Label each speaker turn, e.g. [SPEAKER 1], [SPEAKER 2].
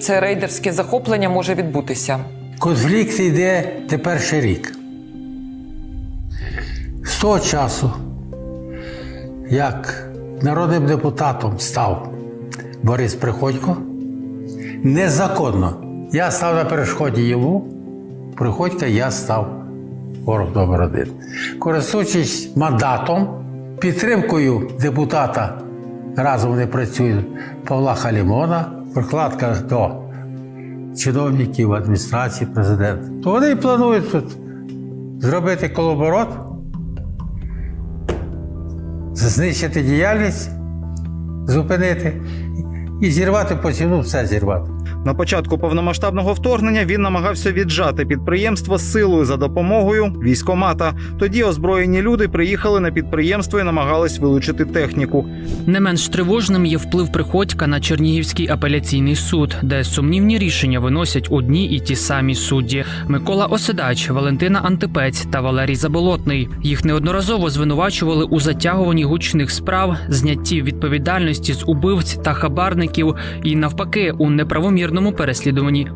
[SPEAKER 1] Це рейдерське захоплення може відбутися.
[SPEAKER 2] Конфлікт йде не перший рік. З того часу, як народним депутатом став Борис Приходько, незаконно. Я став на перешкоді йому, Приходька я став ворог номер один. Користуючись мандатом, підтримкою депутата разом вони працюють Павла Халімона, прикладка до чиновників адміністрації президента, то вони планують тут зробити колоборот, знищити діяльність, зупинити і зірвати по ціну все зірвати.
[SPEAKER 3] На початку повномасштабного вторгнення він намагався віджати підприємство силою за допомогою військомата. Тоді озброєні люди приїхали на підприємство і намагались вилучити техніку.
[SPEAKER 4] Не менш тривожним є вплив приходька на Чернігівський апеляційний суд, де сумнівні рішення виносять одні і ті самі судді: Микола Оседач, Валентина Антипець та Валерій Заболотний. Їх неодноразово звинувачували у затягуванні гучних справ, знятті відповідальності з убивць та хабарників і навпаки у неправомірному переслідуванні